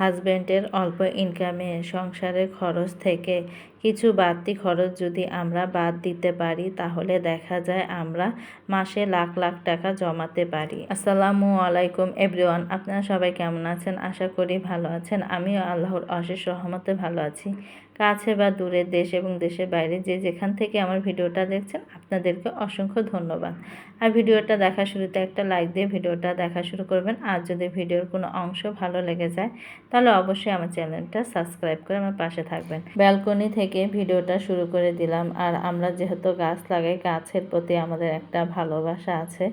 হাজব্যান্ডের অল্প ইনকামে সংসারের খরচ থেকে কিছু বাড়তি খরচ যদি আমরা বাদ দিতে পারি, তাহলে দেখা যায় আমরা মাসে লাখ লাখ টাকা জমাতে পারি। আসসালামু আলাইকুম এভরিওয়ান, আপনারা সবাই কেমন আছেন? আশা করি ভালো আছেন। আমিও আল্লাহর অশেষ রহমতে ভালো আছি। কাছে বা দূরে দেশ এবং দেশের বাইরে যে যেখান থেকে আমার ভিডিওটা দেখছেন, আপনাদেরকে অসংখ্য ধন্যবাদ। আর ভিডিওটা দেখা শুরুতে একটা লাইক দিয়ে ভিডিওটা দেখা শুরু করবেন। আর যদি ভিডিওর কোনো অংশ ভালো লেগে যায়, তাহলে অবশ্যই আমার চ্যানেলটা সাবস্ক্রাইব করে আমার পাশে থাকবেন। ব্যালকনি থেকে ভিডিওটা শুরু করে দিলাম। আর আমরা যেহেতু গাছ লাগাই, গাছের প্রতি আমাদের একটা ভালোবাসা আছে।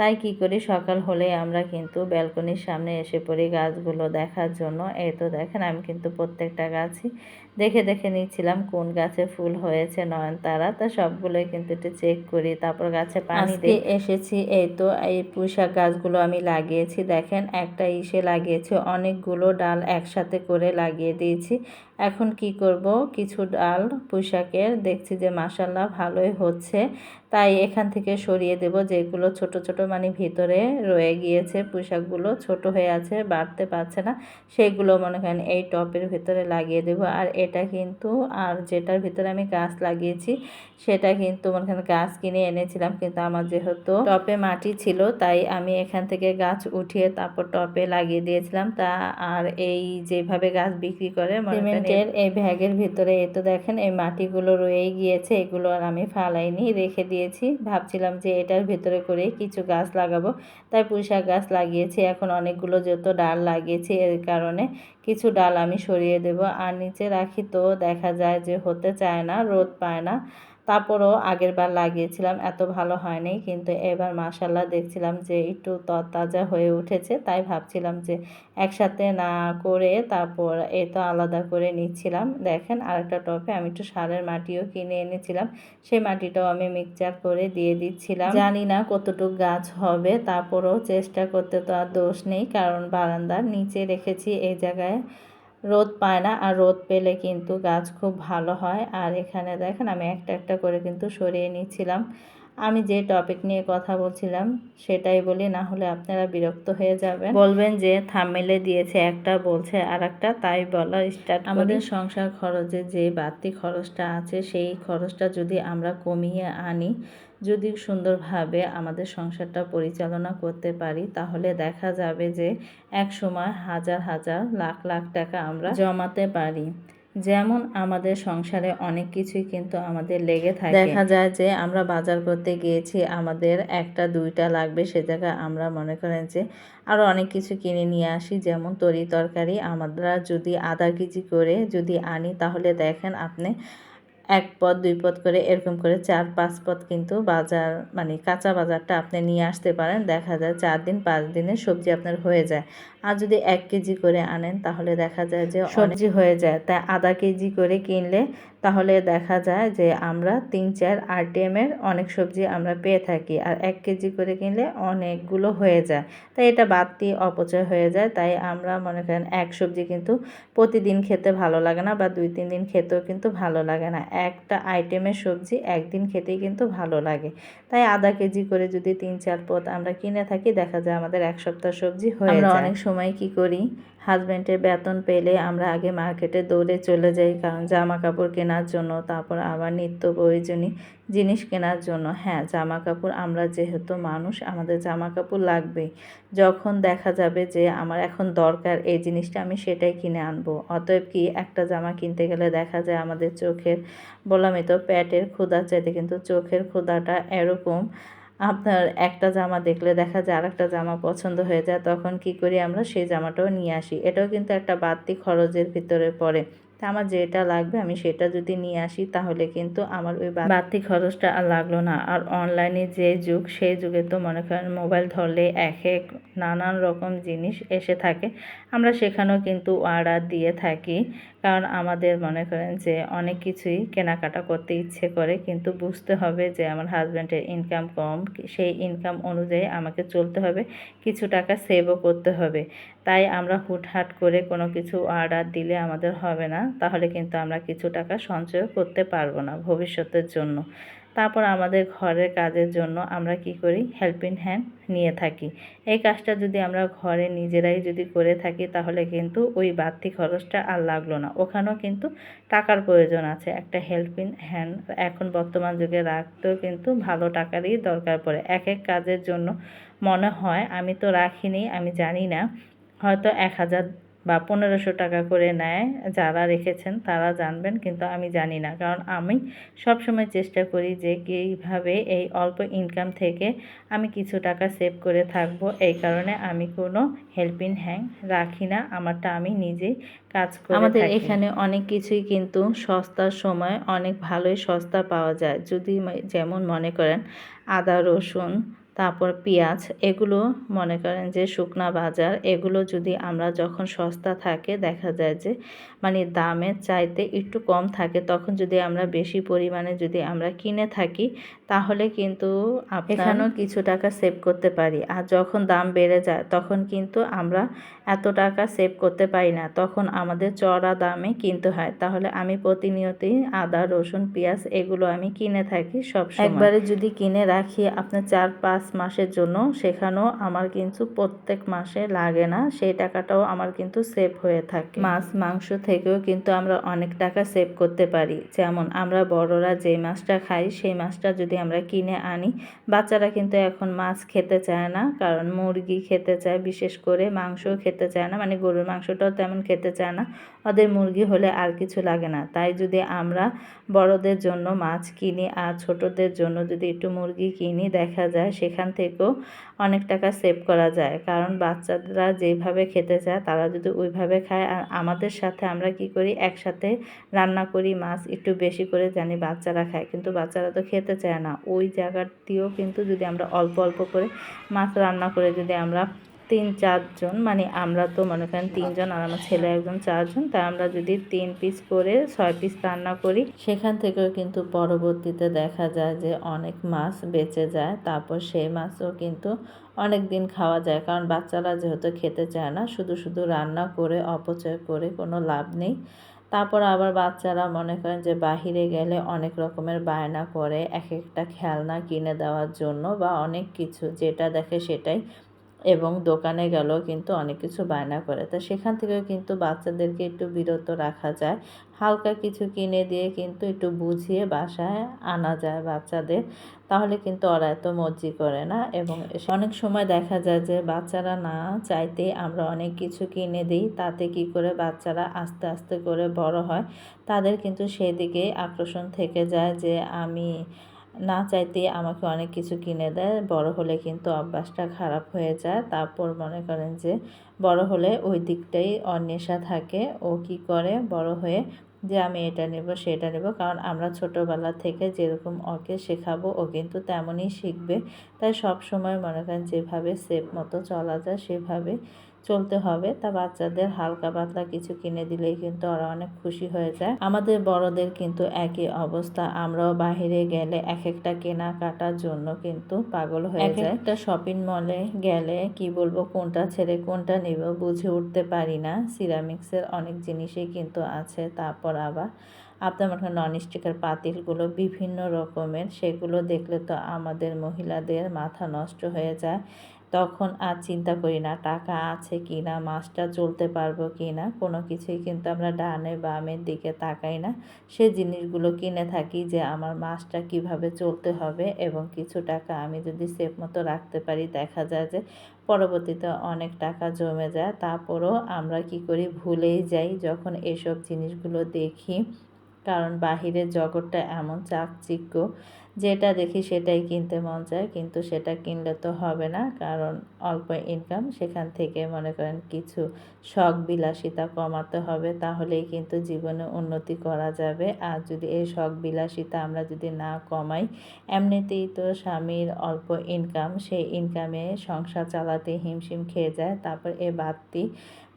তাই কি করি? সকাল হলে আমরা কিন্তু ব্যালকনির সামনে এসে পড়ি গাছগুলো দেখার জন্য। এই তো দেখেন আমি কিন্তু প্রত্যেকটা গাছই দেখে দেখে নিচ্ছিলাম কোন গাছে ফুল হয়েছে নয়নতারা। তা সবগুলোই কিন্তু একটু চেক করি তারপর গাছে পানি দিয়ে এসেছি এই তো এই পুঁইশাক গাছগুলো আমি লাগিয়েছি। দেখেন একটা ইসে লাগিয়েছি অনেকগুলো ডাল একসাথে করে লাগিয়ে দিয়েছি। এখন কি করব? কিছু ডাল পুঁইশাকের দেখছি যে মাসাল্লাহ ভালোই হচ্ছে। তাই এখান থেকে সরিয়ে দেব যেগুলো ছোট ছোট মানে ভিতরে রয়ে গিয়েছে। পোশাকগুলো ছোট হয়ে আছে, বাড়তে পারছে না। সেইগুলো মনে করেন এই টপের ভিতরে লাগিয়ে দেব। আর এটা কিন্তু, আর যেটার ভিতরে আমি গাছ লাগিয়েছি, সেটা কিন্তু মনে করেন গাছ কিনে এনেছিলাম। কিন্তু আমার যেহেতু টপে মাটি ছিল, তাই আমি এখান থেকে গাছ উঠিয়ে তারপর টপে লাগিয়ে দিয়েছিলাম। তা আর এই যেভাবে গাছ বিক্রি করে সিমেন্টের এই ব্যাগের ভিতরে এ তো দেখেন এই মাটিগুলো রয়েই গিয়েছে। এগুলো আর আমি ফালাইনি, রেখে দিয়েছি ভাবছিলাম যে এটার ভেতরে করে কিছু গাছ লাগাবো। তাই পুঁইশাক গাছ লাগিয়েছি। এখন অনেকগুলো যত ডাল লাগিয়েছি, এর কারণে কিছু ডাল আমি সরিয়ে দেব। আর নিচে রাখি তো দেখা যায় যে হতে চায় না, রোদ পায় না। তারপরও আগের বার লাগিয়েছিলাম, এত ভালো হয়নি। কিন্তু এবার মাসাল্লাহ দেখছিলাম যে একটু তরতাজা হয়ে উঠেছে, তাই ভাবছিলাম যে একসাথে না করে তারপর এ তো আলাদা করে নিচ্ছিলাম। দেখেন আরেকটা টপে আমি একটু সারের মাটিও কিনে এনেছিলাম, সেই মাটিটাও আমি মিক্সচার করে দিয়ে দিচ্ছিলাম। জানি না কতটুকু গাছ হবে, তারপরও চেষ্টা করতে তো আর দোষ নেই, কারণ বারান্দার নিচে রেখেছি, এই জায়গায় রোদ পায় না আর রোদ পেলে কিন্তু গাছ খুব ভালো হয়। আর এখানে দেখেন আমি একটা একটা করে কিন্তু সরিয়ে নিচ্ছিলাম। আমি যে টপিক নিয়ে কথা বলছিলাম সেটাই বলি না হলে আপনারা বিরক্ত হয়ে যাবেন। বলবেন যে থামেলে দিয়েছে একটা বলছে আর একটা তাই বলা স্টার্ট আমাদের সংসার খরচে যে বাড়তি খরচটা আছে সেই খরচটা যদি আমরা কমিয়ে আনি যদি সুন্দরভাবে আমাদের সংসারটা পরিচালনা করতে পারি তাহলে দেখা যাবে যে এক সময় হাজার হাজার লাখ লাখ টাকা আমরা জমাতে পারি। যেমন আমাদের সংসারে অনেক কিছুই কিন্তু আমাদের লেগে থাকে। দেখা যায় যে আমরা বাজার করতে গিয়েছি, আমাদের একটা, দুইটা লাগবে সে জায়গায় আমরা মনে করেন যে আরও অনেক কিছু কিনে নিয়ে আসি, যেমন তরি তরকারি। আমরা যদি আধা কেজি করে যদি আনি, তাহলে দেখেন আপনি এক পদ দুই পদ করে এরকম করে চার পাঁচ পদ কিন্তু বাজার মানে কাঁচা বাজারটা আপনি নিয়ে আসতে পারেন। দেখা যায় চার দিন পাঁচ দিনে সবজি আপনার হয়ে যায়। আর যদি এক কেজি করে আনেন তাহলে দেখা যায় যে সবজি হয়ে যায়। তাই আধা কেজি করে কিনলে তাহলে দেখা যায় যে আমরা তিন চার আরটিএমের অনেক সবজি আমরা পেয়ে থাকি আর এক কেজি করে কিনলে অনেকগুলো হয়ে যায়। তাই এটা বাড়তি অপচয় হয়ে যায়। তাই আমরা মনে করেন এক সবজি কিন্তু প্রতিদিন খেতে ভালো লাগে না বা দুই তিন দিন খেতেও কিন্তু ভালো লাগে না। একটা আইটেমের সবজি একদিন খেতেই কিন্তু ভালো লাগে। তাই আধা কেজি করে যদি তিন চার পদ আমরা কিনে থাকি দেখা যায় আমাদের এক সপ্তাহ সবজি হয়ে যায়। অনেক সময় কি করি হাজব্যান্ডের বেতন পেলে আমরা আগে মার্কেটে দৌড়ে চলে যাই, কারণ জামা কাপড় কেনার জন্য, তারপর আবার নিত্য প্রয়োজনীয় জিনিস কেনার জন্য। হ্যাঁ জামা কাপড় আমরা যেহেতু মানুষ, আমাদের জামা কাপড় লাগবেই। যখন দেখা যাবে যে আমার এখন দরকার, এই জিনিসটা আমি সেটাই কিনে আনব। অতএব কি একটা জামা কিনতে গেলে দেখা যায় আমাদের চোখের, বললামই তো, প্যাটের ক্ষুদার চাইতে, কিন্তু চোখের ক্ষুদাটা এরকম আপনার একটা জামা দেখলে দেখা যায় আর একটা জামা পছন্দ হয়ে যায়, তখন কি করি আমরা সেই জামাটাও নিয়ে আসি। এটাও কিন্তু একটা বাড়তি খরচের ভিতরে পড়ে। তা আমার যেটা লাগবে আমি সেটা যদি নিয়ে আসি, তাহলে কিন্তু আমার ওই বাড়তি খরচটা আর লাগল না। আর অনলাইনে যে যুগ, সেই যুগে তো মনে করেন মোবাইল ধরলে এক এক নানান রকম জিনিস এসে থাকে। আমরা সেখানেও কিন্তু অর্ডার দিয়ে থাকি। কারণ আমাদের মনে করেন যে অনেক কিছুই কেনাকাটা করতে ইচ্ছে করে, কিন্তু বুঝতে হবে যে আমার হাজব্যান্ডের ইনকাম কম, সেই ইনকাম অনুযায়ী আমাকে চলতে হবে, কিছু টাকা সেভও করতে হবে। তাই আমরা হুটহাট করে কোনো কিছু অর্ডার দিলে আমাদের হবে না। তাহলে কিন্তু আমরা কিছু টাকা সঞ্চয় করতে পারব না ভবিষ্যতের জন্য। তারপর আমাদের ঘরের কাজের জন্য আমরা কি করি? হেল্পিং হ্যান্ড নিয়ে থাকি। এই কাজটা যদি আমরা ঘরে নিজেরাই যদি করে থাকি, তাহলে কিন্তু ওই বাড়তি খরচটা আর লাগল না। ওখানেও কিন্তু টাকার প্রয়োজন আছে। একটা হেল্পিং হ্যান্ড এখন বর্তমান যুগে রাখতেও কিন্তু ভালো টাকারই দরকার পড়ে। এক এক কাজের জন্য মনে হয়, আমি তো রাখিনি, আমি জানি না। হয়তো এক হাজার বা পনেরোশো টাকা করে নেয় যারা রেখেছেন তারা জানবেন কিন্তু আমি জানি না। কারণ আমি সবসময় চেষ্টা করি যে কীভাবে এই অল্প ইনকাম থেকে আমি কিছু টাকা সেভ করে থাকব। এই কারণে আমি কোনো হেল্পিং হ্যাং রাখি না আমারটা আমি নিজেই কাজ করি আমাদের এখানে অনেক কিছুই কিন্তু সস্তার সময় অনেক ভালোই সস্তা পাওয়া যায়। যদি যেমন মনে করেন আদা রসুন তারপর পেঁয়াজ এগুলো মনে করেন যে শুকনা বাজার এগুলো যদি আমরা যখন সস্তা থাকে দেখা যায় যে মানে দামের চাইতে একটু কম থাকে তখন যদি আমরা বেশি পরিমাণে যদি আমরা কিনে থাকি তাহলে কিন্তু এখানেও কিছু টাকা সেভ করতে পারি। আর যখন দাম বেড়ে যায় তখন কিন্তু আমরা এত টাকা সেভ করতে পারি না। তখন আমাদের চড়া দামে কিনতে হয়। তাহলে আমি প্রতিনিয়তই আদা রসুন পেঁয়াজ এগুলো আমি কিনে থাকি সব একবারে যদি কিনে রাখি আপনার চার পাঁচ মাসের জন্য, সেখানেও আমার কিন্তু প্রত্যেক মাসে লাগে না। সেই টাকাটাও আমার কিন্তু সেভ হয়ে থাকে। মাছ, মাংস থেকেও কিন্তু আমরা অনেক টাকা সেভ করতে পারি। যেমন আমরা বড়রা যে মাছটা খাই, সেই মাছটা যদি আমরা কিনে আনি, বাচ্চারা কিন্তু এখন মাছ খেতে চায় না, কারণ মুরগি খেতে চায়, বিশেষ করে মাংসও খেতে চায় না মানে গরুর মাংসটাও তেমন খেতে চায় না। ওদের মুরগি হলে আর কিছু লাগে না। তাই যদি আমরা বড়দের জন্য মাছ কিনি আর ছোটদের জন্য যদি একটু মুরগি কিনি, দেখা যায় সেখান থেকেও অনেক টাকা সেভ করা যায়। কারণ বাচ্চারা যেভাবে খেতে চায়, তারা যদি ওইভাবে খায় আর আমাদের সাথে আমরা কি করি, একসাথে রান্না করি, মাছ একটু বেশি করে জানি বাচ্চারা খায়। কিন্তু বাচ্চারা তো খেতে চায় না। ওই জায়গাটিও কিন্তু যদি আমরা অল্প অল্প করে মাছ রান্না করে যদি আমরা তিন, চারজন মানে আমরা তো মনে করেন তিনজন আর আমার ছেলে একজন, চারজন তাই আমরা যদি তিন পিস করে ছয় পিস রান্না করি, সেখান থেকেও কিন্তু পরবর্তীতে দেখা যায় যে অনেক মাছ বেঁচে যায়, তারপর সেই মাছও কিন্তু অনেক দিন খাওয়া যায়, কারণ বাচ্চারা যেহেতু খেতে চায় না, শুধু শুধু রান্না করে, অপচয় করে কোনো লাভ নেই। তারপর আবার বাচ্চারা মনে করেন যে বাহিরে গেলে অনেক রকমের বায়না করে এক একটা খেলনা কিনে দেওয়ার জন্য বা অনেক কিছু যেটা দেখে সেটাই এবং দোকানে গেলেও কিন্তু অনেক কিছু বায়না করে। তা সেখান থেকেও কিন্তু বাচ্চাদেরকে একটু বিরত রাখা যায়। হালকা কিছু কিনে দিয়ে কিন্তু একটু বুঝিয়ে বাসায় আনা যায় বাচ্চাদের। তাহলে কিন্তু ওরা এত মর্জি করে না এবং অনেক সময় দেখা যায় যে বাচ্চারা না চাইতে আমরা অনেক কিছু কিনে দিই। তাতে কি করে বাচ্চারা আস্তে আস্তে করে বড় হয়? তাদের কিন্তু সেদিকেই আকর্ষণ থেকে যায় যে আমি না চাইতে আমাকে অনেক কিছু কিনে দেয়। বড় হলে কিন্তু অভ্যাসটা খারাপ হয়ে যায়। তারপর মনে করেন যে বড় হলে ওই দিকটাই অন্বেষা থাকে। ও কি করে? বড় হয়ে যে আমি এটা নেব, সেটা নেব। কারণ আমরা ছোটোবেলা থেকে যেরকম ওকে শেখাবো, ও কিন্তু তেমনই শিখবে। তাই সব সময় মনে করেন যেভাবে সেফ মতো চলা যায়, সেভাবে চলতে হবে। তা বাচ্চাদের হালকা পাতলা কিছু কিনে দিলেই কিন্তু ওরা অনেক খুশি হয়ে যায়। আমাদের বড়দের কিন্তু একই অবস্থা। আমরাও বাহিরে গেলে এক একটা কেনাকাটার জন্য কিন্তু পাগল হয়ে যায়। একটা শপিং মলে গেলে কি বলব, কোনটা ছেড়ে কোনটা নেব বুঝে উঠতে পারি না। সিরামিক্সের অনেক জিনিসই কিন্তু আছে, তারপর আবার আপনার মনে নন স্টিকের পাতিলগুলো বিভিন্ন রকমের, সেগুলো দেখলে তো আমাদের মহিলাদের মাথা নষ্ট হয়ে যায়। তখন আর চিন্তা করি না, টাকা আছে কি না, মাছটা চলতে পারব কি না, কোনো কিছুই কিন্তু আমরা ডানে বামের দিকে তাকাই না। সে জিনিসগুলো কিনে থাকি যে আমার মাছটা কীভাবে চলতে হবে এবং কিছু টাকা আমি যদি সেফ মতো রাখতে পারি, দেখা যায় যে পরবর্তীতে অনেক টাকা জমে যায়। তারপরও আমরা কি করি, ভুলেই যাই যখন এসব জিনিসগুলো দেখি। কারণ বাহিরের জগৎটা এমন চাকচিক্য যেটা দেখি সেটাই কিনতে মন চায়, কিন্তু সেটা কিনলে তো হবে না, কারণ অল্প ইনকাম সেখান থেকে মনে করেন কিছু শখ বিলাসিতা কমাতে হবে, তাহলেই কিন্তু জীবনে উন্নতি করা যাবে। আর যদি এই শখ বিলাসিতা আমরা যদি না কমাই, এমনিতেই তো স্বামীর অল্প ইনকাম সেই ইনকামে সংসার চালাতে হিমশিম খেয়ে যায়, তারপর এ বাড়তি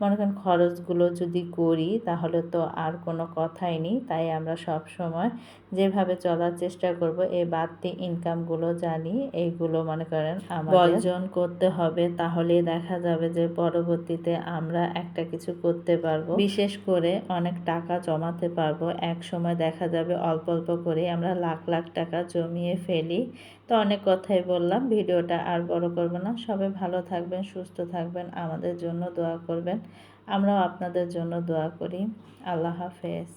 মনে করেন খরচগুলো যদি করি, তাহলে তো আর কোনো কথাই নেই, তাই আমরা সব সময় যেভাবে চলার চেষ্টা করব এই বাড়তি ইনকামগুলো জানি এইগুলো মনে করেন বর্জন করতে হবে তাহলেই দেখা যাবে যে পরবর্তীতে আমরা একটা কিছু করতে পারব। বিশেষ করে অনেক টাকা জমাতে পারব। এক সময় দেখা যাবে অল্প অল্প করে আমরা লাখ লাখ টাকা জমিয়ে ফেলি। তো অনেক কথাই বললাম ভিডিওটা আর বড় করব না। সবাই ভালো থাকবেন সুস্থ থাকবেন আমাদের জন্য দোয়া করবেন। আমরাও আপনাদের জন্য দোয়া করি। আল্লাহ হাফেজ।